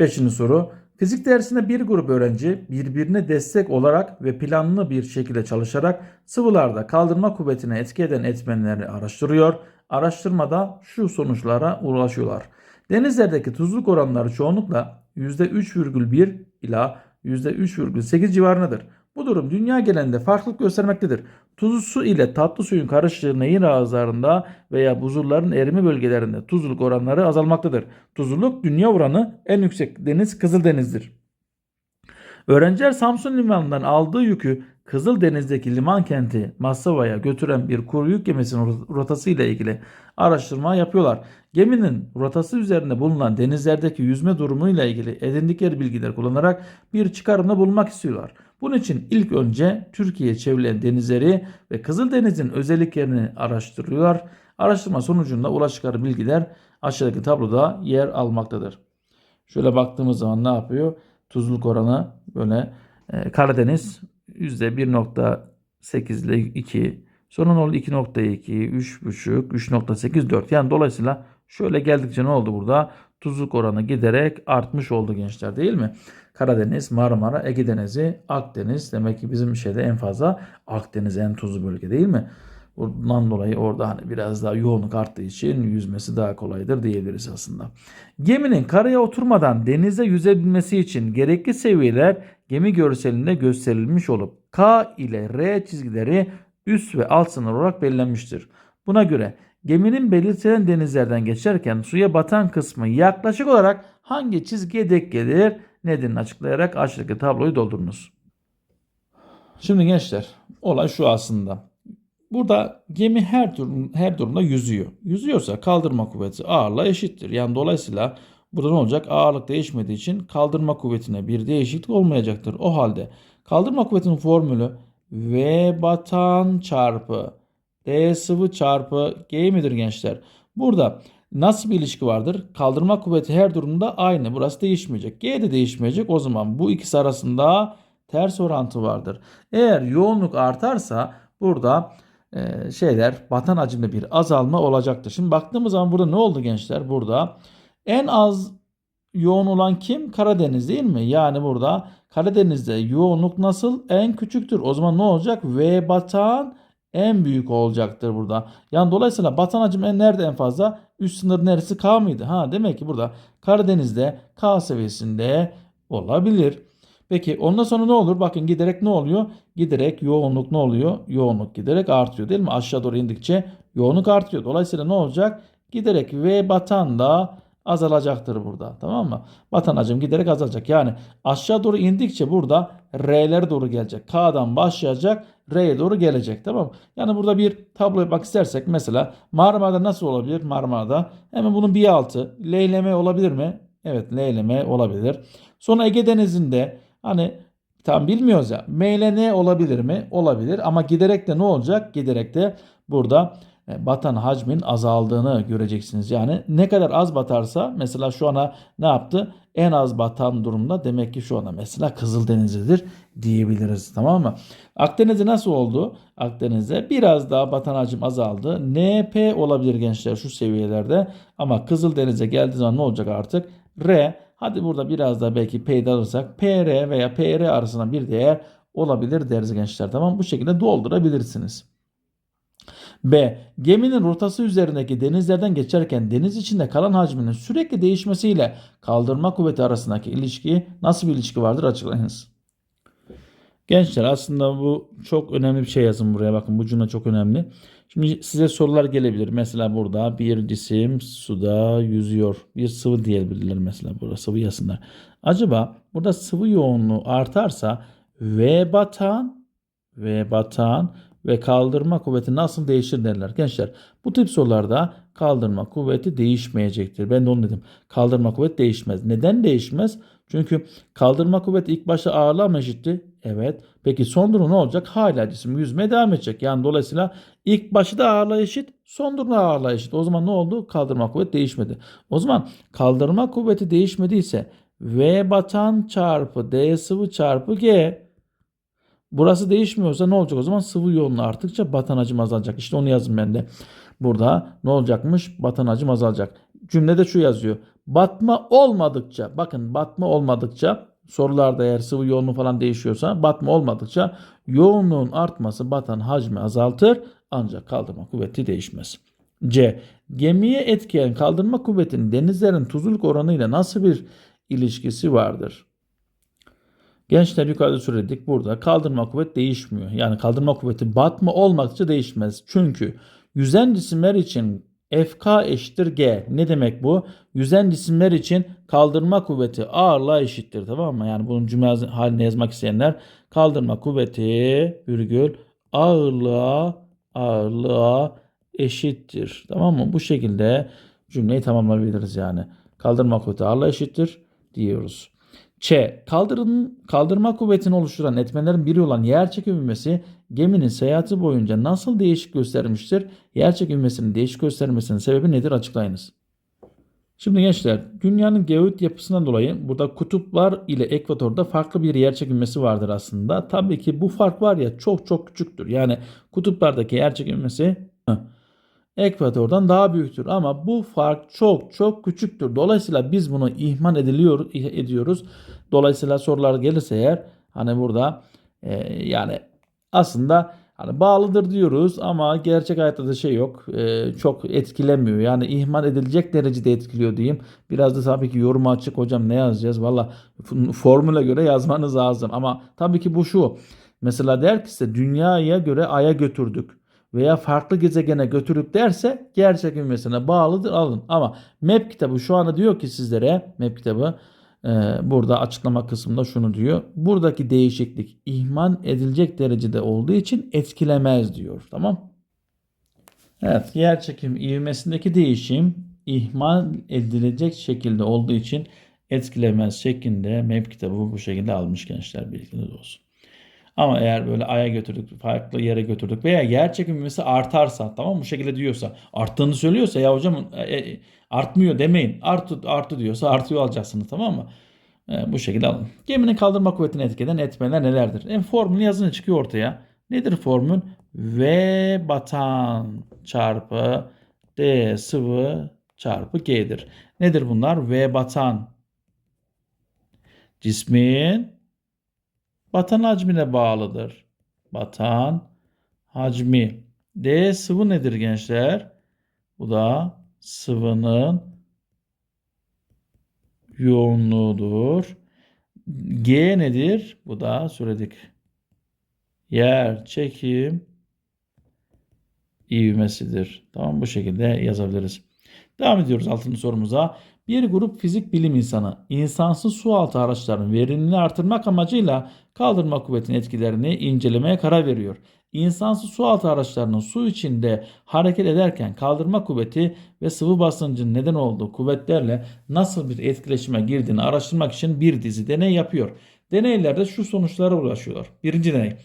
Beşinci soru. Fizik dersinde bir grup öğrenci birbirine destek olarak ve planlı bir şekilde çalışarak sıvılarda kaldırma kuvvetine etki eden etmenleri araştırıyor. Araştırmada şu sonuçlara ulaşıyorlar. Denizlerdeki tuzluk oranları çoğunlukla %3,1 ila %3,8 civarındadır. Bu durum dünya genelinde farklılık göstermektedir. Tuzlu su ile tatlı suyun karıştığı nehir ağızlarında veya buzulların erime bölgelerinde tuzluluk oranları azalmaktadır. Tuzluluk dünya oranı en yüksek deniz Kızıldeniz'dir. Öğrenciler Samsun limanından aldığı yükü Kızıldeniz'deki liman kenti Masava'ya götüren bir kuru yük gemisinin rotası ile ilgili araştırma yapıyorlar. Geminin rotası üzerinde bulunan denizlerdeki yüzme durumu ile ilgili edindikleri bilgileri kullanarak bir çıkarımda bulunmak istiyorlar. Bunun için ilk önce Türkiye çevrilen denizleri ve Kızıldeniz'in özelliklerini araştırıyorlar. Araştırma sonucunda ulaştıkları bilgiler aşağıdaki tabloda yer almaktadır. Şöyle baktığımız zaman ne yapıyor? Tuzluluk oranı böyle e, Karadeniz %1.8 ile 2 sonra ne oldu 2.2 3.5 3.8 4 yani dolayısıyla şöyle geldikçe ne oldu burada? Tuzluk oranı giderek artmış oldu gençler değil mi? Karadeniz, Marmara, Ege Denizi, Akdeniz demek ki bizim şeyde en fazla Akdeniz en tuzlu bölge değil mi? Bundan dolayı orada hani biraz daha yoğunluk arttığı için yüzmesi daha kolaydır diyebiliriz aslında. Geminin karaya oturmadan denize yüzebilmesi için gerekli seviyeler gemi görselinde gösterilmiş olup K ile R çizgileri üst ve alt sınır olarak belirlenmiştir. Buna göre geminin belirtilen denizlerden geçerken suya batan kısmı yaklaşık olarak hangi çizgiye denk gelir nedenini açıklayarak aşağıdaki tabloyu doldurunuz. Şimdi gençler olay şu aslında. Burada gemi her durum, her durumda yüzüyor. Yüzüyorsa kaldırma kuvveti ağırlığa eşittir. Yani dolayısıyla burada ne olacak? Ağırlık değişmediği için kaldırma kuvvetine bir değişiklik olmayacaktır. O halde kaldırma kuvvetinin formülü V batan çarpı D sıvı çarpı G midir gençler? Burada nasıl bir ilişki vardır? Kaldırma kuvveti her durumda aynı. Burası değişmeyecek. G de değişmeyecek. O zaman bu ikisi arasında ters orantı vardır. Eğer yoğunluk artarsa burada e, şeyler batan hacimde bir azalma olacaktır. Şimdi baktığımız zaman burada ne oldu gençler? Burada en az yoğun olan kim? Karadeniz değil mi? Yani burada Karadeniz'de yoğunluk nasıl? En küçüktür. O zaman ne olacak? V batan en büyük olacaktır burada. Yani dolayısıyla batan hacim en nerede en fazla? Üst sınır neresi? K mıydı? Ha demek ki burada Karadeniz'de K seviyesinde olabilir. Peki ondan sonra ne olur? Bakın giderek ne oluyor? Giderek yoğunluk ne oluyor? Yoğunluk giderek artıyor değil mi? Aşağı doğru indikçe yoğunluk artıyor. Dolayısıyla ne olacak? Giderek V batan da azalacaktır burada. Tamam mı? Batan hacim giderek azalacak. Yani aşağı doğru indikçe burada R'lere doğru gelecek. K'dan başlayacak R'ye doğru gelecek. Tamam mı? Yani burada bir tablo bak istersek mesela Marmara'da nasıl olabilir? Marmara'da hemen bunun bir altı leyleme olabilir mi? Evet leyleme olabilir. Sonra Ege Denizi'nde hani tam bilmiyoruz ya meylene olabilir mi? Olabilir ama giderek de ne olacak? Giderek de burada batan hacmin azaldığını göreceksiniz. Yani ne kadar az batarsa mesela şu ana ne yaptı? En az batan durumda demek ki şu anda mesela Kızıldeniz'dedir diyebiliriz tamam mı? Akdeniz'de nasıl oldu? Akdeniz'de biraz daha batan hacim azaldı. NP olabilir gençler şu seviyelerde ama Kızıldeniz'e geldiği zaman ne olacak artık? R hadi burada biraz daha belki P'de alırsak PR veya PR arasında bir değer olabilir deriz gençler tamam Bu şekilde doldurabilirsiniz. B. Geminin rotası üzerindeki denizlerden geçerken deniz içinde kalan hacminin sürekli değişmesiyle kaldırma kuvveti arasındaki ilişki nasıl bir ilişki vardır açıklayınız. Gençler aslında bu çok önemli bir şey yazın buraya bakın bu cümle çok önemli. Şimdi size sorular gelebilir. Mesela burada bir cisim suda yüzüyor. Bir sıvı diyebilirler mesela burada sıvı yazsınlar. Acaba burada sıvı yoğunluğu artarsa V batan V batan ve kaldırma kuvveti nasıl değişir derler. Gençler bu tip sorularda kaldırma kuvveti değişmeyecektir. Ben de onu dedim. Kaldırma kuvveti değişmez. Neden değişmez? Çünkü kaldırma kuvveti ilk başta ağırlığa mı eşitti? Evet. Peki son durum ne olacak? Hala cisim yüzmeye devam edecek. Yani dolayısıyla ilk başı da ağırlığa eşit, son durum da ağırlığa eşit. O zaman ne oldu? Kaldırma kuvveti değişmedi. O zaman kaldırma kuvveti değişmediyse V batan çarpı D sıvı çarpı G Burası değişmiyorsa ne olacak o zaman? Sıvı yoğunluğu arttıkça batan hacim azalacak. İşte onu yazın ben de. Burada ne olacakmış? Batan hacim azalacak. cümlede şu yazıyor. Batma olmadıkça bakın batma olmadıkça sorularda eğer sıvı yoğunluğu falan değişiyorsa batma olmadıkça yoğunluğun artması batan hacmi azaltır ancak kaldırma kuvveti değişmez. C. Gemiye etkileyen kaldırma kuvvetinin denizlerin tuzluluk oranıyla nasıl bir ilişkisi vardır? Gençler yukarıda söyledik burada kaldırma kuvvet değişmiyor. Yani kaldırma kuvveti batma olmadıkça değişmez. Çünkü yüzen cisimler için FK eşittir G. Ne demek bu? Yüzen cisimler için kaldırma kuvveti ağırlığa eşittir. Tamam mı? Yani bunun cümle haline yazmak isteyenler kaldırma kuvveti virgül ağırlığa ağırlığa eşittir. Tamam mı? Bu şekilde cümleyi tamamlayabiliriz yani. Kaldırma kuvveti ağırlığa eşittir diyoruz. Ç. Kaldırın, kaldırma kuvvetini oluşturan etmenlerin biri olan yerçekim ivmesi geminin seyahati boyunca nasıl değişik göstermiştir? Yerçekim ivmesinin değişik göstermesinin sebebi nedir? Açıklayınız. Şimdi gençler dünyanın geoid yapısından dolayı burada kutuplar ile ekvatorda farklı bir yer çekilmesi vardır aslında. Tabii ki bu fark var ya çok çok küçüktür. Yani kutuplardaki yer çekilmesi ekvatordan daha büyüktür ama bu fark çok çok küçüktür. Dolayısıyla biz bunu ihmal ediliyor ediyoruz. Dolayısıyla sorular gelirse eğer hani burada e, yani aslında hani bağlıdır diyoruz ama gerçek hayatta da şey yok. E, çok etkilemiyor. Yani ihmal edilecek derecede etkiliyor diyeyim. Biraz da tabii ki yoruma açık hocam ne yazacağız? Valla formüle göre yazmanız lazım. Ama tabii ki bu şu. Mesela der ki size dünyaya göre aya götürdük veya farklı gezegene götürüp derse gerçek ivmesine bağlıdır alın. Ama map kitabı şu anda diyor ki sizlere map kitabı e, burada açıklama kısmında şunu diyor. Buradaki değişiklik ihmal edilecek derecede olduğu için etkilemez diyor. Tamam. Evet yer çekim ivmesindeki değişim ihmal edilecek şekilde olduğu için etkilemez şeklinde map kitabı bu şekilde almış gençler bilginiz olsun. Ama eğer böyle aya götürdük, farklı yere götürdük veya yer çekimimizi artarsa tamam bu şekilde diyorsa, arttığını söylüyorsa ya hocam e, e, artmıyor demeyin. Artı artı diyorsa artıyor alacaksınız tamam mı? E, bu şekilde alın. Geminin kaldırma kuvvetini etkileyen etmenler nelerdir? En formülü yazınca çıkıyor ortaya. Nedir formül? V batan çarpı D sıvı çarpı G'dir. Nedir bunlar? V batan cismin batan hacmine bağlıdır. Batan hacmi. D sıvı nedir gençler? Bu da sıvının yoğunluğudur. G nedir? Bu da söyledik. Yer çekim ivmesidir. Tamam bu şekilde yazabiliriz. Devam ediyoruz altıncı sorumuza. Bir grup fizik bilim insanı insansız sualtı araçlarının verimliliğini artırmak amacıyla kaldırma kuvvetinin etkilerini incelemeye karar veriyor. İnsansız sualtı araçlarının su içinde hareket ederken kaldırma kuvveti ve sıvı basıncın neden olduğu kuvvetlerle nasıl bir etkileşime girdiğini araştırmak için bir dizi deney yapıyor. Deneylerde şu sonuçlara ulaşıyorlar. Birinci deney.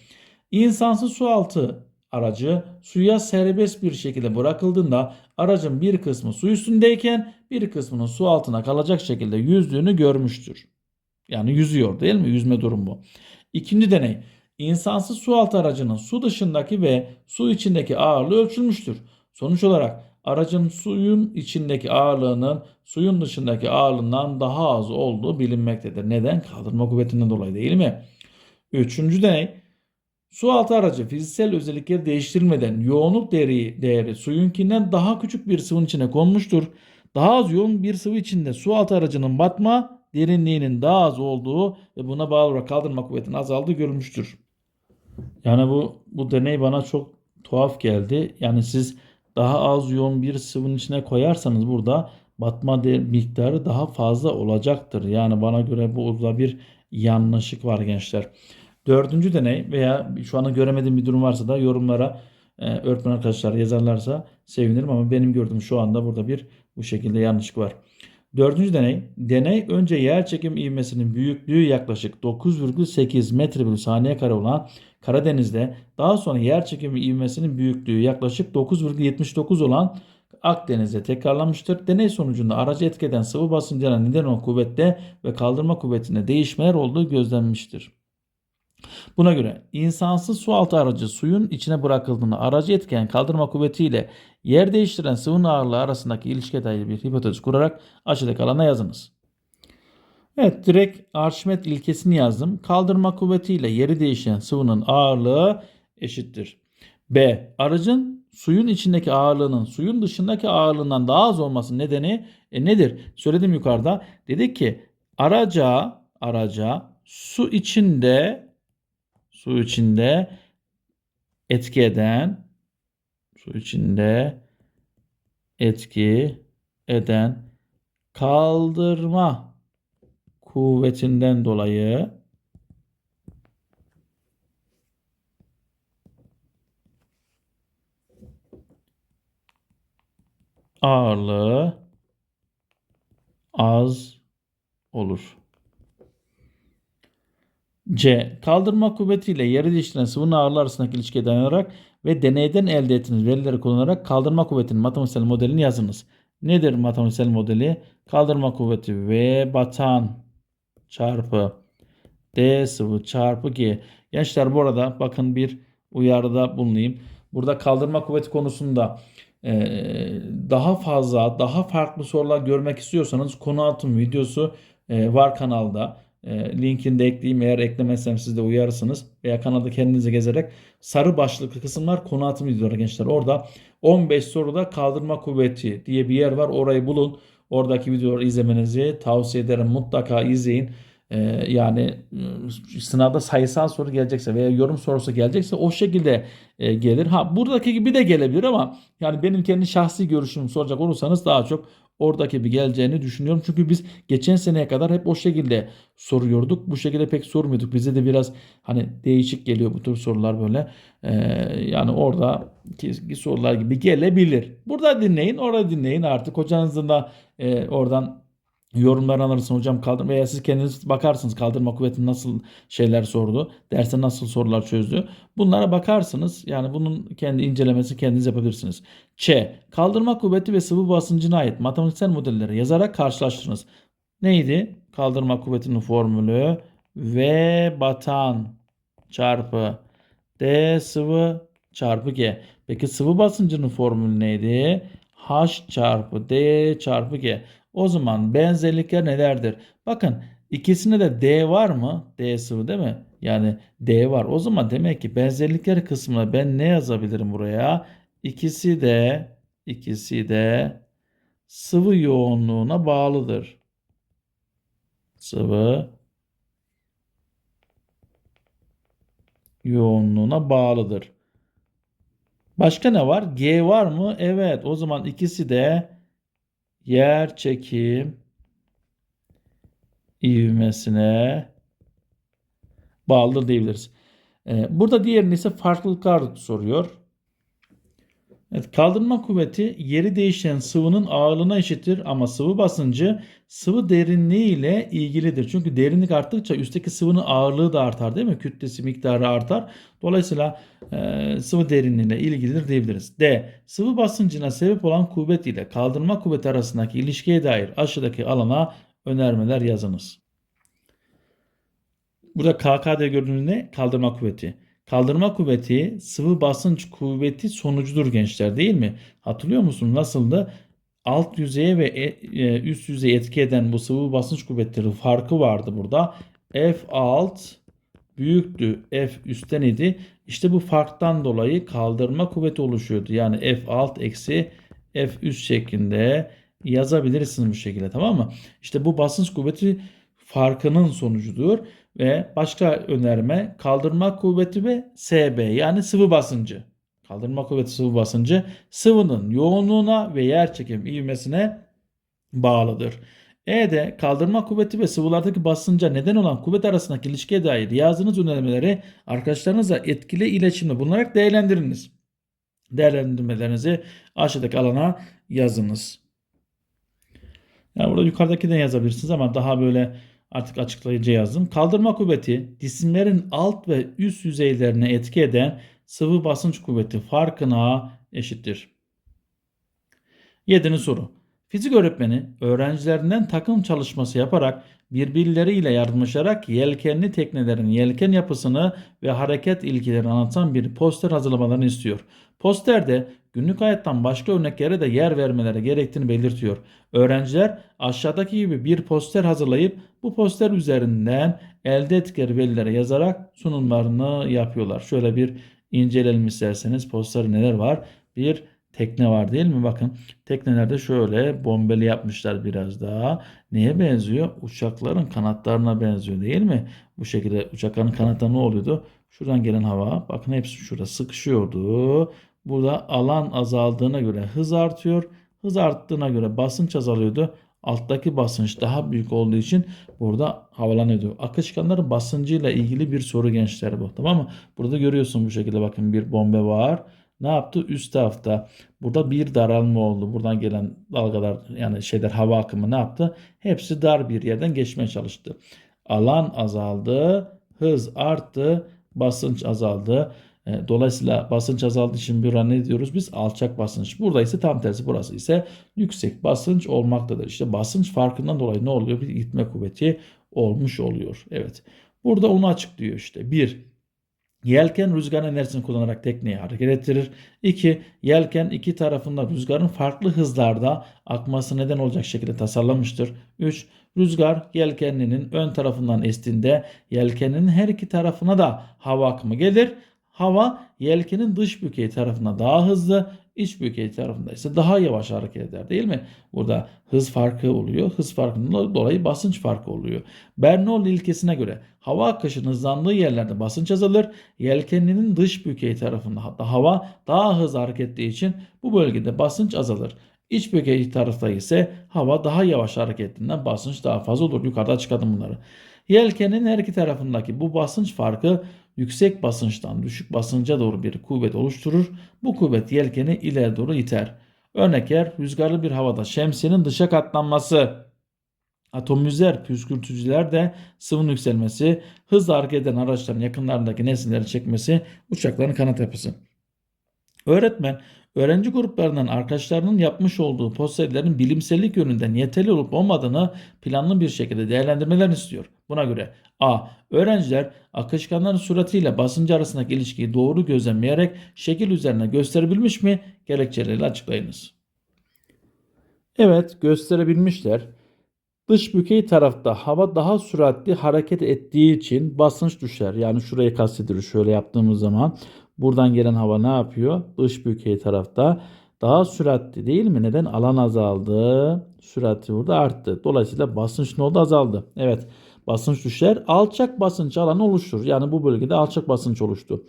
İnsansız sualtı aracı suya serbest bir şekilde bırakıldığında aracın bir kısmı su üstündeyken bir kısmının su altına kalacak şekilde yüzdüğünü görmüştür. Yani yüzüyor değil mi? Yüzme durumu. İkinci deney. İnsansız su altı aracının su dışındaki ve su içindeki ağırlığı ölçülmüştür. Sonuç olarak aracın suyun içindeki ağırlığının suyun dışındaki ağırlığından daha az olduğu bilinmektedir. Neden? Kaldırma kuvvetinden dolayı değil mi? Üçüncü deney. Su altı aracı fiziksel özellikleri değiştirilmeden yoğunluk değeri, değeri suyunkinden daha küçük bir sıvının içine konmuştur. Daha az yoğun bir sıvı içinde su altı aracının batma derinliğinin daha az olduğu ve buna bağlı olarak kaldırma kuvvetinin azaldığı görülmüştür. Yani bu bu deney bana çok tuhaf geldi. Yani siz daha az yoğun bir sıvının içine koyarsanız burada batma miktarı daha fazla olacaktır. Yani bana göre bu da bir yanlışlık var gençler. Dördüncü deney veya şu anda göremediğim bir durum varsa da yorumlara e, öğretmen arkadaşlar yazarlarsa sevinirim ama benim gördüğüm şu anda burada bir bu şekilde yanlışlık var. Dördüncü deney. Deney önce yer çekim ivmesinin büyüklüğü yaklaşık 9,8 metre bölü saniye kare olan Karadeniz'de daha sonra yer çekimi ivmesinin büyüklüğü yaklaşık 9,79 olan Akdeniz'de tekrarlanmıştır. Deney sonucunda aracı etkeden sıvı basıncına neden olan kuvvette ve kaldırma kuvvetinde değişmeler olduğu gözlenmiştir. Buna göre insansız su altı aracı suyun içine bırakıldığında aracı etken kaldırma kuvvetiyle yer değiştiren sıvının ağırlığı arasındaki ilişkiye dair bir hipotez kurarak aşağıdaki alana yazınız. Evet direkt Arşimet ilkesini yazdım. Kaldırma kuvvetiyle yeri değişen sıvının ağırlığı eşittir. B. Aracın suyun içindeki ağırlığının suyun dışındaki ağırlığından daha az olması nedeni e, nedir? Söyledim yukarıda. Dedik ki araca araca su içinde su içinde etki eden su içinde etki eden kaldırma kuvvetinden dolayı ağırlığı az olur. C. Kaldırma kuvvetiyle yere değiştiren sıvının ağırlığı arasındaki ilişkiye dayanarak ve deneyden elde ettiğiniz verileri kullanarak kaldırma kuvvetinin matematiksel modelini yazınız. Nedir matematiksel modeli? Kaldırma kuvveti V batan çarpı D sıvı çarpı G. Gençler bu arada bakın bir uyarıda bulunayım. Burada kaldırma kuvveti konusunda ee, daha fazla, daha farklı sorular görmek istiyorsanız konu altın videosu e, var kanalda. E, linkini de ekleyeyim. Eğer eklemezsem siz de uyarırsınız. Veya kanalda kendinize gezerek sarı başlıklı kısımlar konu altın videoları gençler. Orada 15 soruda kaldırma kuvveti diye bir yer var. Orayı bulun. Oradaki videoları izlemenizi tavsiye ederim. Mutlaka izleyin. Ee, yani ıı, sınavda sayısal soru gelecekse veya yorum sorusu gelecekse o şekilde e, gelir. Ha buradaki gibi de gelebilir ama yani benim kendi şahsi görüşümü soracak olursanız daha çok oradaki bir geleceğini düşünüyorum. Çünkü biz geçen seneye kadar hep o şekilde soruyorduk. Bu şekilde pek sormuyorduk. Bize de biraz hani değişik geliyor bu tür sorular böyle. Ee, yani orada ki sorular gibi gelebilir. Burada dinleyin, orada dinleyin artık. Hocanızın da e, oradan yorumlar alırsın hocam kaldır veya siz kendiniz bakarsınız kaldırma kuvveti nasıl şeyler sordu. Derste nasıl sorular çözdü. Bunlara bakarsınız. Yani bunun kendi incelemesi kendiniz yapabilirsiniz. Ç. Kaldırma kuvveti ve sıvı basıncına ait matematiksel modelleri yazarak karşılaştırınız. Neydi? Kaldırma kuvvetinin formülü V batan çarpı D sıvı çarpı G. Peki sıvı basıncının formülü neydi? H çarpı D çarpı G. O zaman benzerlikler nelerdir? Bakın ikisinde de D var mı? D sıvı değil mi? Yani D var. O zaman demek ki benzerlikler kısmına ben ne yazabilirim buraya? İkisi de ikisi de sıvı yoğunluğuna bağlıdır. Sıvı yoğunluğuna bağlıdır. Başka ne var? G var mı? Evet. O zaman ikisi de yer çekim ivmesine bağlıdır diyebiliriz. Ee, burada diğerini ise farklılıklar soruyor. Evet, kaldırma kuvveti yeri değişen sıvının ağırlığına eşittir ama sıvı basıncı sıvı derinliği ile ilgilidir. Çünkü derinlik arttıkça üstteki sıvının ağırlığı da artar değil mi? Kütlesi miktarı artar. Dolayısıyla e, sıvı derinliği ile ilgilidir diyebiliriz. D. Sıvı basıncına sebep olan kuvvet ile kaldırma kuvveti arasındaki ilişkiye dair aşağıdaki alana önermeler yazınız. Burada KKD gördüğünüz ne? Kaldırma kuvveti. Kaldırma kuvveti sıvı basınç kuvveti sonucudur gençler değil mi? Hatırlıyor musun? Nasıldı? Alt yüzeye ve e, e, üst yüzeye etki eden bu sıvı basınç kuvvetleri farkı vardı burada. F alt büyüktü. F üstten idi. İşte bu farktan dolayı kaldırma kuvveti oluşuyordu. Yani F alt eksi F üst şeklinde yazabilirsiniz bu şekilde tamam mı? İşte bu basınç kuvveti farkının sonucudur. Ve başka önerme kaldırma kuvveti ve SB yani sıvı basıncı. Kaldırma kuvveti sıvı basıncı sıvının yoğunluğuna ve yer çekim ivmesine bağlıdır. E'de kaldırma kuvveti ve sıvılardaki basınca neden olan kuvvet arasındaki ilişkiye dair yazdığınız önermeleri arkadaşlarınızla etkili iletişimde bulunarak değerlendiriniz. Değerlendirmelerinizi aşağıdaki alana yazınız. Yani burada yukarıdaki de yazabilirsiniz ama daha böyle artık açıklayıcı yazdım. Kaldırma kuvveti cisimlerin alt ve üst yüzeylerine etki eden sıvı basınç kuvveti farkına eşittir. Yedinci soru. Fizik öğretmeni öğrencilerinden takım çalışması yaparak birbirleriyle yardımlaşarak yelkenli teknelerin yelken yapısını ve hareket ilkelerini anlatan bir poster hazırlamalarını istiyor. Posterde günlük hayattan başka örneklere de yer vermeleri gerektiğini belirtiyor. Öğrenciler aşağıdaki gibi bir poster hazırlayıp bu poster üzerinden elde ettikleri verilere yazarak sunumlarını yapıyorlar. Şöyle bir inceleyelim isterseniz poster neler var? Bir tekne var değil mi? Bakın teknelerde şöyle bombeli yapmışlar biraz daha. Neye benziyor? Uçakların kanatlarına benziyor değil mi? Bu şekilde uçakların kanatları ne oluyordu? Şuradan gelen hava bakın hepsi şurada sıkışıyordu. Burada alan azaldığına göre hız artıyor. Hız arttığına göre basınç azalıyordu. Alttaki basınç daha büyük olduğu için burada havalanıyordu. Akışkanların basıncıyla ilgili bir soru gençler bu. Tamam mı? Burada görüyorsun bu şekilde bakın bir bombe var. Ne yaptı? Üst tarafta burada bir daralma oldu. Buradan gelen dalgalar yani şeyler hava akımı ne yaptı? Hepsi dar bir yerden geçmeye çalıştı. Alan azaldı, hız arttı, basınç azaldı. E, Dolayısıyla basınç azaldığı için bir ne diyoruz biz? Alçak basınç. Burada ise tam tersi burası ise yüksek basınç olmaktadır. İşte basınç farkından dolayı ne oluyor? Bir itme kuvveti olmuş oluyor. Evet. Burada onu açıklıyor işte. Bir, Yelken rüzgar enerjisini kullanarak tekneyi hareket ettirir. 2. Yelken iki tarafında rüzgarın farklı hızlarda akması neden olacak şekilde tasarlanmıştır. 3. Rüzgar yelkenlinin ön tarafından estiğinde yelkenin her iki tarafına da hava akımı gelir. Hava yelkenin dış bükeyi tarafına daha hızlı, iç bükeyi tarafında ise daha yavaş hareket eder değil mi? Burada hız farkı oluyor. Hız farkından dolayı basınç farkı oluyor. Bernoulli ilkesine göre hava akışının hızlandığı yerlerde basınç azalır. Yelkenlinin dış bükeyi tarafında hatta hava daha hızlı hareket ettiği için bu bölgede basınç azalır. İç bükey tarafta ise hava daha yavaş hareket ettiğinden basınç daha fazla olur. Yukarıda açıkladım bunları. Yelkenin her iki tarafındaki bu basınç farkı yüksek basınçtan düşük basınca doğru bir kuvvet oluşturur. Bu kuvvet yelkeni ileri doğru iter. Örnek yer rüzgarlı bir havada şemsiyenin dışa katlanması, atomüzer püskürtücüler de sıvının yükselmesi, hızla hareket eden araçların yakınlarındaki nesneleri çekmesi, uçakların kanat yapısı. Öğretmen öğrenci gruplarından arkadaşlarının yapmış olduğu posterlerin bilimsellik yönünden yeterli olup olmadığını planlı bir şekilde değerlendirmelerini istiyor. Buna göre A. Öğrenciler akışkanların suratiyle basıncı arasındaki ilişkiyi doğru gözlemleyerek şekil üzerine gösterebilmiş mi? Gerekçeleriyle açıklayınız. Evet gösterebilmişler. Dış bükey tarafta hava daha süratli hareket ettiği için basınç düşer. Yani şurayı kastedilir şöyle yaptığımız zaman. Buradan gelen hava ne yapıyor? Dış bükey tarafta daha süratli değil mi? Neden? Alan azaldı. Sürati burada arttı. Dolayısıyla basınç ne oldu? Azaldı. Evet. Basınç düşer. Alçak basınç alanı oluşturur. Yani bu bölgede alçak basınç oluştu.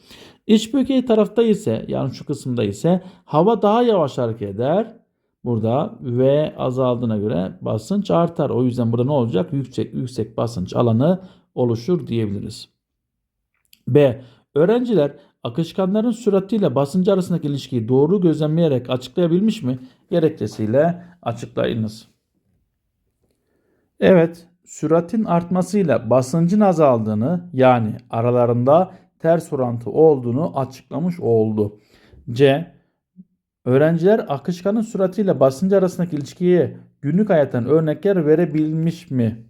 İç bükey tarafta ise yani şu kısımda ise hava daha yavaş hareket eder. Burada V azaldığına göre basınç artar. O yüzden burada ne olacak? Yüksek yüksek basınç alanı oluşur diyebiliriz. B. Öğrenciler akışkanların süratiyle basıncı arasındaki ilişkiyi doğru gözlemleyerek açıklayabilmiş mi? Gerekçesiyle açıklayınız. Evet, süratin artmasıyla basıncın azaldığını yani aralarında ters orantı olduğunu açıklamış oldu. C. Öğrenciler akışkanın süratiyle basıncı arasındaki ilişkiye günlük hayattan örnekler verebilmiş mi?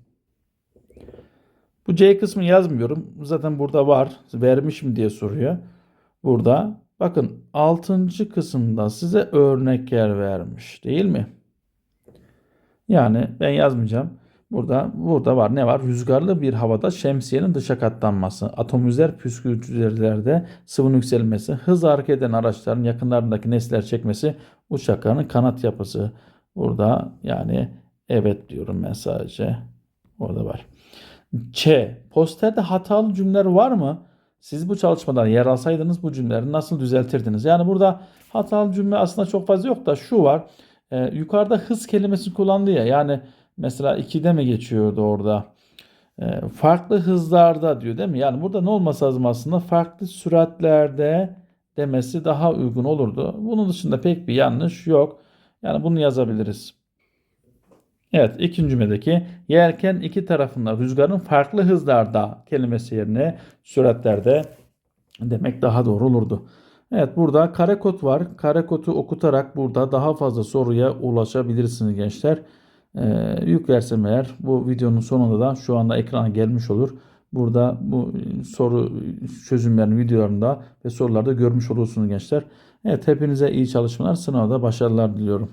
Bu C kısmı yazmıyorum. Zaten burada var. Vermiş mi diye soruyor. Burada bakın 6. kısımda size örnekler vermiş değil mi? Yani ben yazmayacağım. Burada burada var. Ne var? Rüzgarlı bir havada şemsiyenin dışa katlanması, atomüzer püskürtücülerde sıvının yükselmesi, hız hareket eden araçların yakınlarındaki nesneler çekmesi, uçakların kanat yapısı. Burada yani evet diyorum ben sadece. Orada var. Ç. Posterde hatalı cümleler var mı? Siz bu çalışmadan yer alsaydınız bu cümleleri nasıl düzeltirdiniz? Yani burada hatalı cümle aslında çok fazla yok da şu var. Ee, yukarıda hız kelimesini kullandı ya. Yani mesela 2'de mi geçiyordu orada? Ee, farklı hızlarda diyor değil mi? Yani burada ne olması lazım aslında? Farklı süratlerde demesi daha uygun olurdu. Bunun dışında pek bir yanlış yok. Yani bunu yazabiliriz. Evet ikinci cümledeki yelken iki tarafında rüzgarın farklı hızlarda kelimesi yerine süratlerde demek daha doğru olurdu. Evet burada kare kod var. Kare kodu okutarak burada daha fazla soruya ulaşabilirsiniz gençler. Ee, yüklersem eğer bu videonun sonunda da şu anda ekrana gelmiş olur. Burada bu soru çözümlerini videolarında ve sorularda görmüş olursunuz gençler. Evet hepinize iyi çalışmalar. Sınavda başarılar diliyorum.